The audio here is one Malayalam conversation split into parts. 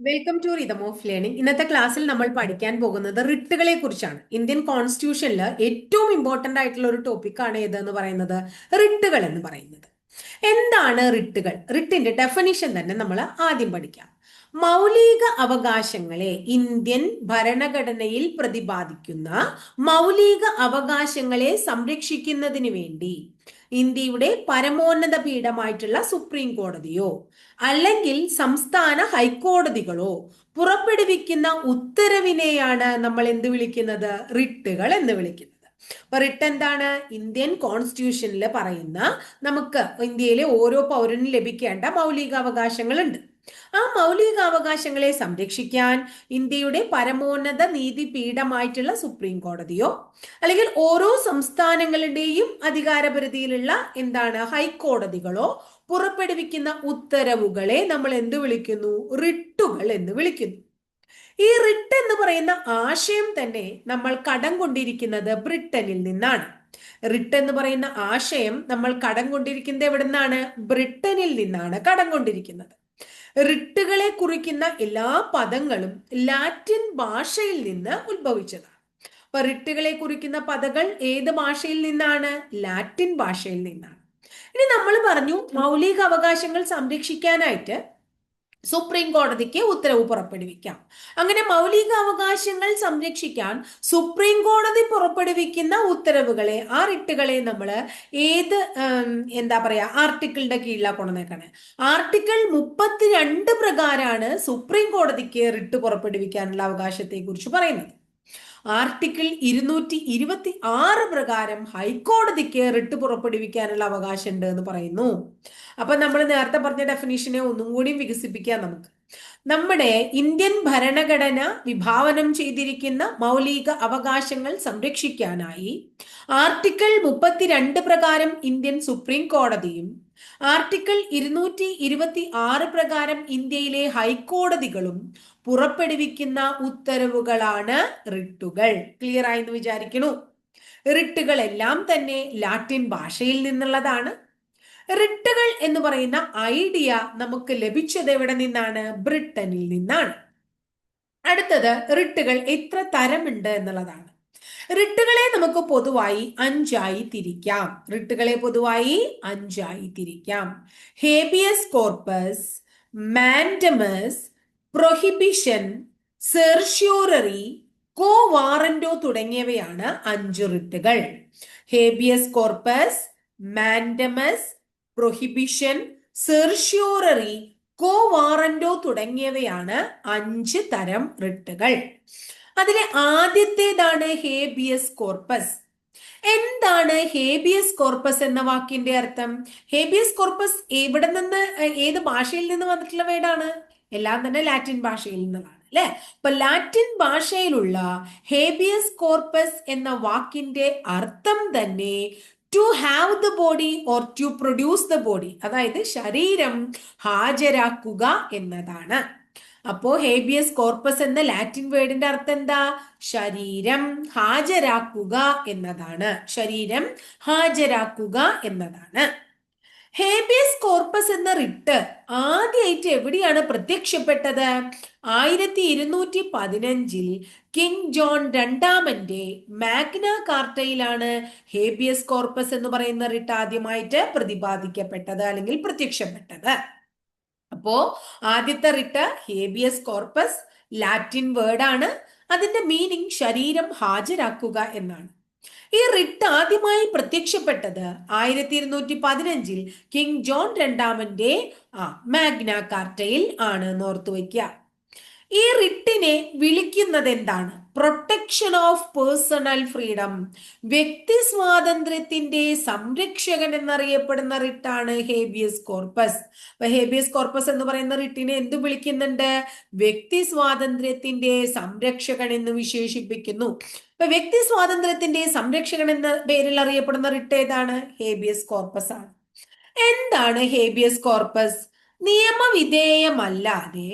Welcome to rhythm of learning ഇന്നത്തെ ക്ലാസ്സിൽ നമ്മൾ പഠിക്കാൻ പോകുന്നത് റിട്ടുകളെ കുറിച്ചാണ് ഇന്ത്യൻ കോൺസ്റ്റിറ്റ്യൂഷനിൽ ഏറ്റവും ഇമ്പോർട്ടന്റ് ആയിട്ടുള്ള ഒരു ടോപ്പിക്കാണ് ഏതെന്ന് പറയുന്നത്? റിട്ടുകൾ എന്ന് പറയുന്നത്. എന്താണ് റിട്ടുകൾ? റിട്ടിന്റെ ഡെഫിനിഷൻ തന്നെ നമ്മൾ ആദ്യം പഠിക്കാം. മൗലിക അവകാശങ്ങളെ ഇന്ത്യൻ ഭരണഘടനയിൽ പ്രതിപാദിക്കുന്ന മൗലിക അവകാശങ്ങളെ സംരക്ഷിക്കുന്നതിന് വേണ്ടി ഇന്ത്യയുടെ പരമോന്നത പീഠമായിട്ടുള്ള സുപ്രീം കോടതിയോ അല്ലെങ്കിൽ സംസ്ഥാന ഹൈക്കോടതികളോ പുറപ്പെടുവിക്കുന്ന ഉത്തരവിനെയാണ് നമ്മൾ എന്ത് വിളിക്കുന്നത്? റിട്ടുകൾ എന്ന് വിളിക്കുന്നത്. അപ്പൊ റിട്ട് എന്താണ്? ഇന്ത്യൻ കോൺസ്റ്റിറ്റ്യൂഷനിൽ പറയുന്ന നമുക്ക് ഇന്ത്യയിലെ ഓരോ പൗരനും ലഭിക്കേണ്ട മൗലികാവകാശങ്ങളുണ്ട്. ആ മൗലികാവകാശങ്ങളെ സംരക്ഷിക്കാൻ ഇന്ത്യയുടെ പരമോന്നത നീതിപീഠമായിട്ടുള്ള സുപ്രീം കോടതിയോ അല്ലെങ്കിൽ ഓരോ സംസ്ഥാനങ്ങളുടെയും അധികാരപരിധിയിലുള്ള എന്താണ് ഹൈക്കോടതികളോ പുറപ്പെടുവിക്കുന്ന ഉത്തരവുകളെ നമ്മൾ എന്ത് വിളിക്കുന്നു? റിട്ടുകൾ എന്ന് വിളിക്കുന്നു. ഈ റിട്ട് എന്ന് പറയുന്ന ആശയം തന്നെ നമ്മൾ കടം കൊണ്ടിരിക്കുന്നത് ബ്രിട്ടനിൽ നിന്നാണ്. റിട്ട് എന്ന് പറയുന്ന ആശയം നമ്മൾ കടം കൊണ്ടിരിക്കുന്നത് എവിടെ നിന്നാണ് ബ്രിട്ടനിൽ നിന്നാണ് കടം കൊണ്ടിരിക്കുന്നത്. റിട്ടുകളെ കുറിക്കുന്ന എല്ലാ പദങ്ങളും ലാറ്റിൻ ഭാഷയിൽ നിന്ന് ഉത്ഭവിച്ചതാണ്. അപ്പൊ റിട്ടുകളെ കുറിക്കുന്ന പദങ്ങൾ ഏത് ഭാഷയിൽ നിന്നാണ്? ലാറ്റിൻ ഭാഷയിൽ നിന്നാണ്. ഇനി നമ്മൾ പറഞ്ഞു മൗലിക അവകാശങ്ങൾ സംരക്ഷിക്കാനായിട്ട് സുപ്രീം കോടതിക്ക് ഉത്തരവ് പുറപ്പെടുവിക്കാം. അങ്ങനെ മൗലിക അവകാശങ്ങൾ സംരക്ഷിക്കാൻ സുപ്രീം കോടതി പുറപ്പെടുവിക്കുന്ന ഉത്തരവുകളെ ആ റിട്ടുകളെ നമ്മൾ ഏത് എന്താ പറയാ ആർട്ടിക്കിളിന്റെ കീഴിലാണ് കൊണ്ടുവന്നേക്കാണ് ആർട്ടിക്കിൾ മുപ്പത്തിരണ്ട് പ്രകാരമാണ് സുപ്രീം കോടതിക്ക് റിട്ട് പുറപ്പെടുവിക്കാനുള്ള അവകാശത്തെ കുറിച്ച് പറയുന്നത്. ആർട്ടിക്കിൾ ഇരുന്നൂറ്റി ഇരുപത്തി ആറ് പ്രകാരം ഹൈക്കോടതിക്ക് റിട്ട് പുറപ്പെടുവിക്കാനുള്ള അവകാശമുണ്ട് എന്ന് പറയുന്നു. അപ്പൊ നമ്മൾ നേരത്തെ പറഞ്ഞ ഡെഫിനീഷനെ ഒന്നും കൂടി വികസിപ്പിക്കാം നമുക്ക്. നമ്മുടെ ഇന്ത്യൻ ഭരണഘടന വിഭാവനം ചെയ്തിരിക്കുന്ന മൗലിക അവകാശങ്ങൾ സംരക്ഷിക്കാനായി ആർട്ടിക്കിൾ മുപ്പത്തിരണ്ട് പ്രകാരം ഇന്ത്യൻ സുപ്രീം കോടതിയും ആർട്ടിക്കിൾ ഇരുന്നൂറ്റി ഇരുപത്തി ആറ് പ്രകാരം ഇന്ത്യയിലെ ഹൈക്കോടതികളും പുറപ്പെടുവിക്കുന്ന ഉത്തരവുകളാണ് റിട്ടുകൾ. ക്ലിയർ ആയി എന്ന് റിട്ടുകൾ എല്ലാം തന്നെ ലാറ്റിൻ ഭാഷയിൽ നിന്നുള്ളതാണ്. റിട്ടുകൾ എന്ന് പറയുന്ന ഐഡിയ നമുക്ക് ലഭിച്ചത് എവിടെ നിന്നാണ്? ബ്രിട്ടനിൽ നിന്നാണ്. അടുത്തത് റിട്ടുകൾ എത്ര തരമുണ്ട് എന്നുള്ളതാണ്. റിട്ടുകളെ നമുക്ക് പൊതുവായി അഞ്ചായി തിരിക്കാം. റിട്ടുകളെ പൊതുവായി അഞ്ചായി തിരിക്കാം. Habeas corpus mandamus prohibition certiorari quo warranto തുടങ്ങിയവയാണ് അഞ്ച് റിട്ടുകൾ. Habeas corpus mandamus prohibition certiorari quo warranto തുടങ്ങിയവയാണ് അഞ്ച് തരം റിട്ടുകൾ. അതിലെ ആദ്യത്തേതാണ് ഹേബിയസ് കോർപ്പസ്. എന്താണ് ഹേബിയസ് കോർപ്പസ് എന്ന വാക്കിന്റെ അർത്ഥം? ഹേബിയസ് കോർപ്പസ് എവിടെ നിന്ന് ഏത് ഭാഷയിൽ നിന്ന് വന്നിട്ടുള്ള വേടാണ്? എല്ലാം തന്നെ ലാറ്റിൻ ഭാഷയിൽ നിന്നുള്ളതാണ് അല്ലെ? അപ്പൊ ലാറ്റിൻ ഭാഷയിലുള്ള ഹേബിയസ് കോർപ്പസ് എന്ന വാക്കിന്റെ അർത്ഥം തന്നെ to have the body or to produce the body അതായത് ശരീരം ഹാജരാക്കുക എന്നതാണ്. അപ്പോ ഹേബിയസ് കോർപ്പസ് എന്ന ലാറ്റിൻ വേർഡിന്റെ അർത്ഥം എന്താ? ശരീരം ഹാജരാക്കുക എന്നതാണ്. ശരീരം ഹാജരാക്കുക എന്നതാണ്. ഹേബിയസ് കോർപ്പസ് എന്ന റിട്ട് ആദ്യമായിട്ട് എവിടെയാണ് പ്രത്യക്ഷപ്പെട്ടത്? ആയിരത്തി ഇരുന്നൂറ്റി പതിനഞ്ചിൽ കിങ് ജോൺ രണ്ടാമന്റെ മാഗ്ന കാർട്ടയിലാണ് ഹേബിയസ് കോർപ്പസ് എന്ന് പറയുന്ന റിട്ട് ആദ്യമായിട്ട് പ്രതിപാദിക്കപ്പെട്ടത് അല്ലെങ്കിൽ പ്രത്യക്ഷപ്പെട്ടത്. അപ്പോ ആദ്യത്തെ writ habeas corpus Latin word ആണ്. അതിന്റെ മീനിങ് ശരീരം ഹാജരാക്കുക എന്നാണ്. ഈ റിട്ട് ആദ്യമായി പ്രത്യക്ഷപ്പെട്ടത് ആയിരത്തി ഇരുന്നൂറ്റി പതിനഞ്ചിൽ കിങ് ജോൺ രണ്ടാമന്റെ ആ മാഗ്ന കാർട്ടയിൽ ആണ് ഓർത്തു വയ്ക്കുക. ഈ റിട്ടിനെ വിളിക്കുന്നത് എന്താണ്? പ്രൊട്ടക്ഷൻ ഓഫ് പേഴ്സണൽ ഫ്രീഡം വ്യക്തി സ്വാതന്ത്ര്യത്തിന്റെ സംരക്ഷകൻ എന്നറിയപ്പെടുന്ന റിട്ടാണ് ഹേബിയസ് കോർപ്പസ് അപ്പൊ ഹേബിയസ് കോർപ്പസ് എന്ന് പറയുന്ന റിട്ടിനെ എന്ത് വിളിക്കുന്നുണ്ട്? വ്യക്തി സ്വാതന്ത്ര്യത്തിന്റെ സംരക്ഷകൻ എന്ന് വിശേഷിപ്പിക്കുന്നു. ഇപ്പൊ വ്യക്തി സ്വാതന്ത്ര്യത്തിന്റെ സംരക്ഷകൻ എന്ന പേരിൽ അറിയപ്പെടുന്ന റിട്ട് ഏതാണ്? ഹേബിയസ് കോർപ്പസ് ആണ്. എന്താണ് ഹേബിയസ് കോർപ്പസ് നിയമവിധേയമല്ലാതെ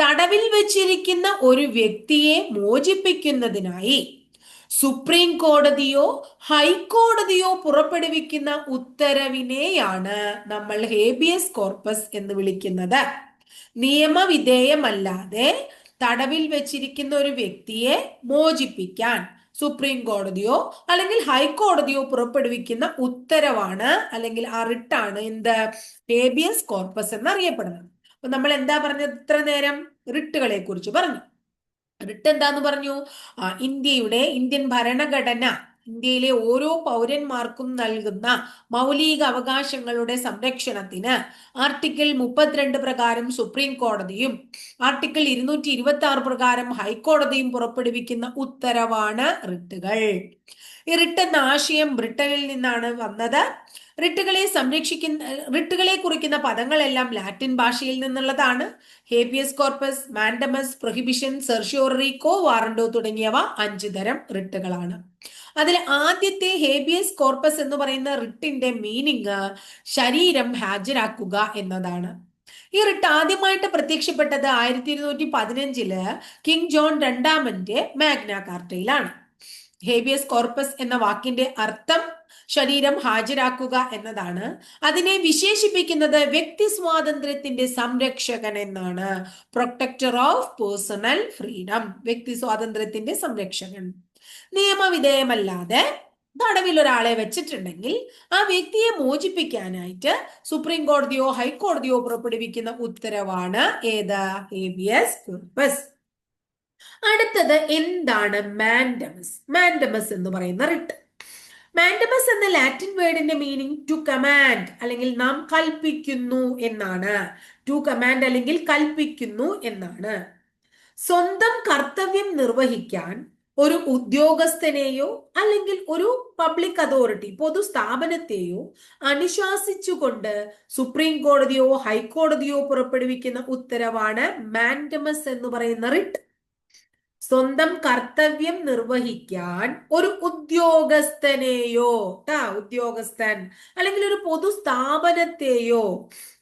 തടവിൽ വെച്ചിരിക്കുന്ന ഒരു വ്യക്തിയെ മോചിപ്പിക്കുന്നതിനായി സുപ്രീം കോടതിയോ ഹൈക്കോടതിയോ പുറപ്പെടുവിക്കുന്ന ഉത്തരവിനെയാണ് നമ്മൾ ഹേബിയസ് കോർപ്പസ് എന്ന് വിളിക്കുന്നത്. നിയമവിധേയമല്ലാതെ തടവിൽ വെച്ചിരിക്കുന്ന ഒരു വ്യക്തിയെ മോചിപ്പിക്കാൻ സുപ്രീം കോടതിയോ അല്ലെങ്കിൽ ഹൈക്കോടതിയോ പുറപ്പെടുവിക്കുന്ന ഉത്തരവാണ് അല്ലെങ്കിൽ ആ റിട്ടാണ് എന്ത്? ഹേബിയസ് കോർപ്പസ് എന്നറിയപ്പെടുന്നത്. അപ്പൊ നമ്മൾ എന്താ പറഞ്ഞത് ഇത്ര നേരം? റിട്ടുകളെ കുറിച്ച് പറഞ്ഞു. റിട്ട് എന്താന്ന് പറഞ്ഞു ഇന്ത്യയുടെ ഇന്ത്യൻ ഭരണഘടന ഇന്ത്യയിലെ ഓരോ പൗരന്മാർക്കും നൽകുന്ന മൗലിക അവകാശങ്ങളുടെ സംരക്ഷണത്തിന് ആർട്ടിക്കിൾ മുപ്പത്തിരണ്ട് പ്രകാരം സുപ്രീം കോടതിയും ആർട്ടിക്കിൾ ഇരുന്നൂറ്റി ഇരുപത്തി ആറ് പ്രകാരം ഹൈക്കോടതിയും പുറപ്പെടുവിക്കുന്ന ഉത്തരവാണ് റിട്ടുകൾ. റിട്ട് എന്ന ആശയം ബ്രിട്ടനിൽ നിന്നാണ് വന്നത്. റിട്ടുകളെ സംരക്ഷിക്കുന്ന റിട്ടുകളെ കുറിക്കുന്ന പദങ്ങളെല്ലാം ലാറ്റിൻ ഭാഷയിൽ നിന്നുള്ളതാണ്. Habeas corpus mandamus prohibition certiorari quo warranto തുടങ്ങിയവ അഞ്ചു തരം റിട്ടുകളാണ്. അതിൽ ആദ്യത്തെ ഹേബിയസ് കോർപ്പസ് എന്ന് പറയുന്ന റിട്ടിന്റെ മീനിങ് ശരീരം ഹാജരാക്കുക എന്നതാണ്. ഈ റിട്ട് ആദ്യമായിട്ട് പ്രത്യക്ഷപ്പെട്ടത് ആയിരത്തി ഇരുന്നൂറ്റി പതിനഞ്ചിൽ കിങ് ജോൺ രണ്ടാമന്റെ മാഗ്ന കാർട്ടയിലാണ്. ഹേബിയസ് കോർപ്പസ് എന്ന വാക്കിന്റെ അർത്ഥം ശരീരം ഹാജരാക്കുക എന്നതാണ്. അതിനെ വിശേഷിപ്പിക്കുന്നത് വ്യക്തി സ്വാതന്ത്ര്യത്തിന്റെ സംരക്ഷകൻ എന്നാണ്. പ്രൊട്ടക്ടർ ഓഫ് പേഴ്സണൽ ഫ്രീഡം വ്യക്തി സ്വാതന്ത്ര്യത്തിന്റെ സംരക്ഷകൻ. നിയമവിധേയമല്ലാതെ തടവിൽ ഒരാളെ വെച്ചിട്ടുണ്ടെങ്കിൽ ആ വ്യക്തിയെ മോചിപ്പിക്കാനായിട്ട് സുപ്രീം കോടതിയോ ഹൈക്കോടതിയോ പുറപ്പെടുവിക്കുന്ന ഉത്തരവാണ് ഏത്? ഹേബിയസ് കോർപ്പസ് അടുത്തത് എന്താണ് മാൻഡമസ് മാൻഡമസ് എന്ന് പറയുന്ന റിട്ട്. മാൻഡമസ് എന്ന ലാറ്റിൻ വേർഡിന്റെ മീനിങ് ടു കമാൻഡ് അല്ലെങ്കിൽ നാം കൽപ്പിക്കുന്നു എന്നാണ്. ടു കമാൻഡ് അല്ലെങ്കിൽ കൽപ്പിക്കുന്നു എന്നാണ്. സ്വന്തം കർത്തവ്യം നിർവഹിക്കാൻ ഒരു ഉദ്യോഗസ്ഥനെയോ അല്ലെങ്കിൽ ഒരു പബ്ലിക് അതോറിറ്റി പൊതു പൊതുസ്ഥാപനത്തെയോ അനുശാസിച്ചുകൊണ്ട് സുപ്രീം കോടതിയോ ഹൈക്കോടതിയോ പുറപ്പെടുവിക്കുന്ന ഉത്തരവാണ് മാൻഡമസ് എന്ന് പറയുന്ന റിട്ട്. സ്വന്തം കർത്തവ്യം നിർവഹിക്കാൻ ഒരു ഉദ്യോഗസ്ഥനെയോ ട്ടാ ഉദ്യോഗസ്ഥൻ. അല്ലെങ്കിൽ ഒരു പൊതു പൊതുസ്ഥാപനത്തെയോ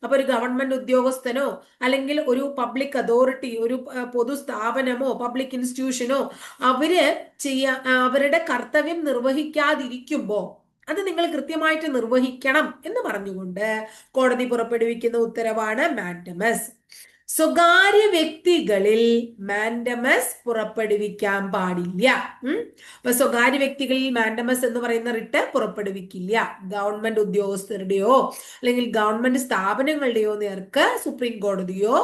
അപ്പൊ ഒരു ഗവൺമെന്റ് ഉദ്യോഗസ്ഥനോ അല്ലെങ്കിൽ ഒരു പബ്ലിക് അതോറിറ്റി ഒരു പൊതു സ്ഥാപനമോ പബ്ലിക് ഇൻസ്റ്റിറ്റ്യൂഷനോ അവർ ചെയ്യാ അവരുടെ കർത്തവ്യം നിർവഹിക്കാതിരിക്കുമ്പോ അത് നിങ്ങൾ കൃത്യമായിട്ട് നിർവഹിക്കണം എന്ന് പറഞ്ഞുകൊണ്ട് കോടതി പുറപ്പെടുവിക്കുന്ന ഉത്തരവാണ് മാൻഡമസ്. സ്വകാര്യ വ്യക്തികളിൽ മാൻഡമസ് പുറപ്പെടുവിക്കാൻ പാടില്ല. അപ്പൊ സ്വകാര്യ വ്യക്തികളിൽ മാൻഡമസ് എന്ന് പറയുന്ന റിട്ട് പുറപ്പെടുവിക്കില്ല. ഗവൺമെന്റ് ഉദ്യോഗസ്ഥരുടെയോ അല്ലെങ്കിൽ ഗവൺമെന്റ് സ്ഥാപനങ്ങളുടെയോ നേർക്ക് സുപ്രീം കോടതിയോ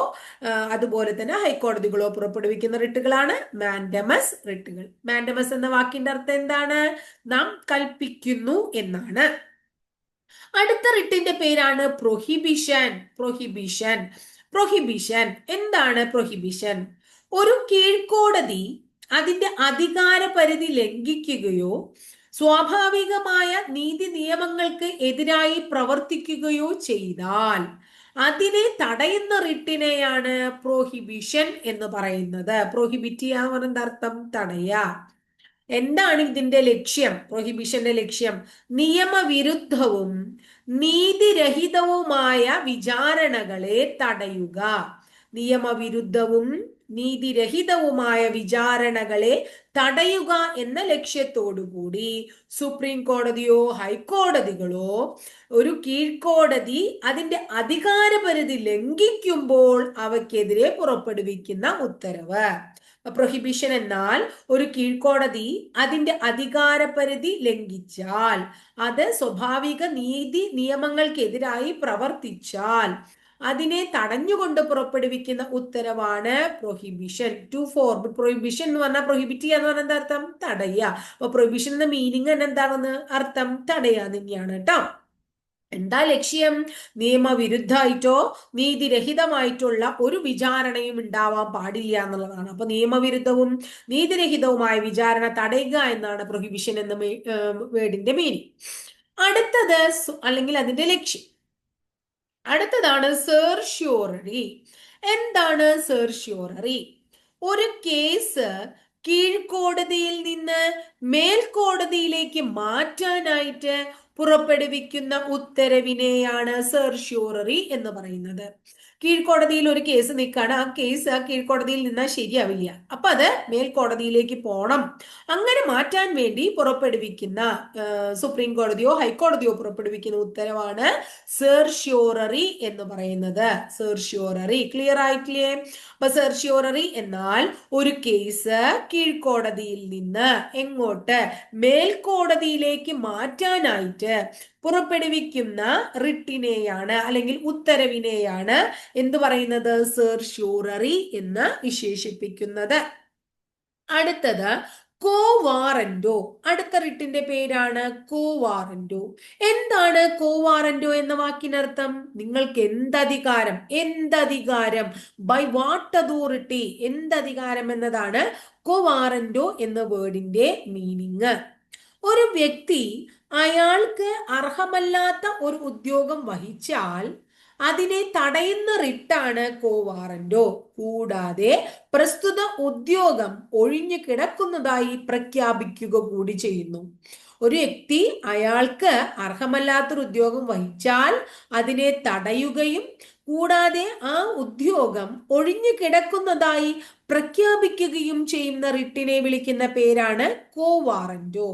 അതുപോലെ തന്നെ ഹൈക്കോടതികളോ പുറപ്പെടുവിക്കുന്ന റിട്ടുകളാണ് മാൻഡമസ് റിട്ടുകൾ. മാൻഡമസ് എന്ന വാക്കിന്റെ അർത്ഥം എന്താണ്? നാം കൽപ്പിക്കുന്നു എന്നാണ്. അടുത്ത റിട്ടിന്റെ പേരാണ് പ്രൊഹിബിഷൻ. പ്രൊഹിബിഷൻ. പ്രൊഹിബിഷൻ എന്താണ് പ്രൊഹിബിഷൻ ഒരു കീഴ്ക്കോടതി അതിന്റെ അധികാര പരിധി ലംഘിക്കുകയോ സ്വാഭാവികമായ നീതി നിയമങ്ങൾക്ക് എതിരായി പ്രവർത്തിക്കുകയോ ചെയ്താൽ അതിനെ തടയുന്ന റിട്ടിനെയാണ് പ്രോഹിബിഷൻ എന്ന് പറയുന്നത്. പ്രൊഹിബിറ്റ് ചെയ്യാൻ അർത്ഥം തടയുക. എന്താണ് ഇതിന്റെ ലക്ഷ്യം? പ്രൊഹിബിഷന്റെ ലക്ഷ്യം. നിയമവിരുദ്ധവും നീതിരഹിതവുമായ വിചാരണകളെ തടയുക. നിയമവിരുദ്ധവും നീതിരഹിതവുമായ വിചാരണകളെ തടയുക എന്ന ലക്ഷ്യത്തോടുകൂടി സുപ്രീം കോടതിയോ ഹൈക്കോടതികളോ ഒരു കീഴ്ക്കോടതി അതിന്റെ അധികാരപരിധി ലംഘിക്കുമ്പോൾ അവയ്ക്കെതിരെ പുറപ്പെടുവിക്കുന്ന ഉത്തരവ്. പ്രൊഹിബിഷൻ എന്നാൽ ഒരു കീഴ്ക്കോടതി അതിന്റെ അധികാരപരിധി ലംഘിച്ചാൽ അത് സ്വാഭാവിക നീതി നിയമങ്ങൾക്കെതിരായി പ്രവർത്തിച്ചാൽ അതിനെ തടഞ്ഞുകൊണ്ട് പുറപ്പെടുവിക്കുന്ന ഉത്തരവാണ് പ്രൊഹിബിഷൻ ടു ഫോർ പ്രൊഹിബിഷൻ എന്ന് പറഞ്ഞാൽ പ്രൊഹിബിറ്റ് ചെയ്യുക ചെയ്യാന്ന് പറഞ്ഞാൽ എന്താ അർത്ഥം? തടയുക. അപ്പൊ പ്രൊഹിബിഷൻ എന്ന മീനിങ് തന്നെ എന്താണെന്ന് അർത്ഥം? തടയുക തന്നെയാണ് കേട്ടോ എന്താ ലക്ഷ്യം? നിയമവിരുദ്ധമായിട്ടോ നീതിരഹിതമായിട്ടുള്ള ഒരു വിചാരണയും ഉണ്ടാവാൻ പാടില്ല എന്നുള്ളതാണ്. അപ്പൊ നിയമവിരുദ്ധവും നീതിരഹിതവുമായ വിചാരണ തടയുക എന്നാണ് പ്രൊഹിബിഷൻ എന്ന വേർഡിന്റെ മീനിങ് അടുത്തത് അല്ലെങ്കിൽ അതിന്റെ ലക്ഷ്യം. അടുത്തതാണ് സെർഷ്യോററി എന്താണ് സെർഷ്യോററി ഒരു കേസ് കീഴ്ക്കോടതിയിൽ നിന്ന് മേൽക്കോടതിയിലേക്ക് മാറ്റാനായിട്ട് പുറപ്പെടുവിക്കുന്ന ഉത്തരവിനെയാണ് സെർഷ്യൂററി എന്ന് പറയുന്നത്. കീഴ്ക്കോടതിയിൽ ഒരു കേസ് നിൽക്കുകയാണ് ആ കേസ് ആ കീഴ്ക്കോടതിയിൽ നിന്നാൽ ശരിയാവില്ല. അപ്പൊ അത് മേൽക്കോടതിയിലേക്ക് പോകണം അങ്ങനെ മാറ്റാൻ വേണ്ടി പുറപ്പെടുവിക്കുന്ന സുപ്രീം കോടതിയോ ഹൈക്കോടതിയോ പുറപ്പെടുവിക്കുന്ന ഉത്തരവാണ് സെർഷ്യോററി എന്ന് പറയുന്നത്. സെർഷ്യോററി ക്ലിയർ ആയിട്ടില്ലേ? അപ്പൊ സെർഷ്യോററി എന്നാൽ ഒരു കേസ് കീഴ്ക്കോടതിയിൽ നിന്ന് എങ്ങോട്ട് മേൽക്കോടതിയിലേക്ക് മാറ്റാനായിട്ട് പുറപ്പെടുവിക്കുന്ന റിട്ടിനെയാണ് അല്ലെങ്കിൽ ഉത്തരവിനെയാണ് എന്ത് പറയുന്നത്? സെർഷ്യൂററി എന്ന് വിശേഷിപ്പിക്കുന്നത്. അടുത്തത് കോവാറന്റോ അടുത്ത റിട്ടിന്റെ പേരാണ് കോവാറന്റോ എന്താണ് കോവാറന്റോ എന്ന വാക്കിനർത്ഥം? നിങ്ങൾക്ക് എന്തധികാരം? എന്തധികാരം? ബൈ വാട്ട് അതോറിറ്റി എന്തധികാരം എന്നതാണ് കോവാറന്റോ എന്ന വേർഡിന്റെ മീനിങ് ഒരു വ്യക്തി അയാൾക്ക് അർഹമല്ലാത്ത ഒരു ഉദ്യോഗം വഹിച്ചാൽ അതിനെ തടയുന്ന റിട്ടാണ് കോവാറന്റോ. കൂടാതെ പ്രസ്തുത ഉദ്യോഗം ഒഴിഞ്ഞു കിടക്കുന്നതായി പ്രഖ്യാപിക്കുക കൂടി ചെയ്യുന്നു. ഒരു വ്യക്തി അയാൾക്ക് അർഹമല്ലാത്തൊരു ഉദ്യോഗം വഹിച്ചാൽ അതിനെ തടയുകയും കൂടാതെ ആ ഉദ്യോഗം ഒഴിഞ്ഞു കിടക്കുന്നതായി പ്രഖ്യാപിക്കുകയും ചെയ്യുന്ന റിട്ടിനെ വിളിക്കുന്ന പേരാണ് കോവാറന്റോ.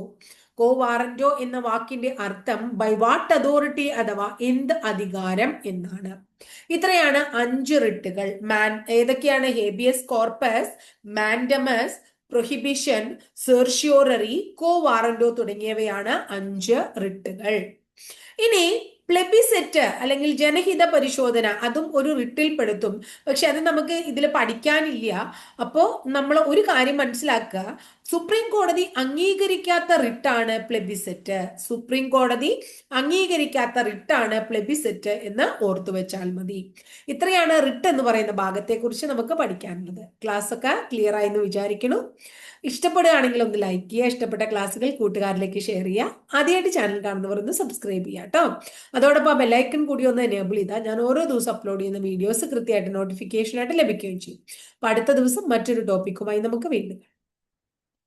കോ വാറന്റോ എന്ന വാക്കിന്റെ അർത്ഥം ബൈ വാട്ട് അതോറിറ്റി അഥവാ എന്ത് അധികാരം എന്നാണ്. ഇത്രയാണ് അഞ്ച് റിട്ടുകൾ. മാൻ ഏതൊക്കെയാണ്? Habeas corpus mandamus prohibition certiorari quo warranto തുടങ്ങിയവയാണ് അഞ്ച് റിട്ടുകൾ. ഇനി പ്ലെബിസെറ്റ് അല്ലെങ്കിൽ ജനഹിത പരിശോധന അതും ഒരു റിട്ടിൽ പെടുത്തും പക്ഷെ അത് നമുക്ക് ഇതിൽ പഠിക്കാനില്ല. അപ്പോൾ നമ്മൾ ഒരു കാര്യം മനസ്സിലാക്കുക. സുപ്രീം കോടതി അംഗീകരിക്കാത്ത റിട്ടാണ് പ്ലെബിസെറ്റ് സുപ്രീം കോടതി അംഗീകരിക്കാത്ത റിട്ടാണ് പ്ലെബിസെറ്റ് എന്ന് ഓർത്തു വെച്ചാൽ മതി. ഇത്രയാണ് റിട്ട് എന്ന് പറയുന്ന ഭാഗത്തെക്കുറിച്ച് നമുക്ക് പഠിക്കാനുള്ളത്. ക്ലാസ് ഒക്കെ ക്ലിയർ ആയി എന്ന് വിചാരിക്കുന്നു. ഇഷ്ടപ്പെടുകയാണെങ്കിൽ ഒന്ന് ലൈക്ക് ചെയ്യുക. ഇഷ്ടപ്പെട്ട ക്ലാസ്സുകൾ കൂട്ടുകാരിലേക്ക് ഷെയർ ചെയ്യുക. ആദ്യമായിട്ട് ചാനൽ കാണുന്നവർ ഒന്ന് സബ്സ്ക്രൈബ് ചെയ്യുക കേട്ടോ അതോടൊപ്പം ബെല്ലൈക്കൺ കൂടി ഒന്ന് എനേബിൾ ചെയ്താൽ ഞാൻ ഓരോ ദിവസം അപ്ലോഡ് ചെയ്യുന്ന വീഡിയോസ് കൃത്യമായിട്ട് നോട്ടിഫിക്കേഷനായിട്ട് ലഭിക്കുകയും ചെയ്യും. അപ്പൊ അടുത്ത ദിവസം മറ്റൊരു ടോപ്പിക്കുമായി നമുക്ക് വീണ്ടും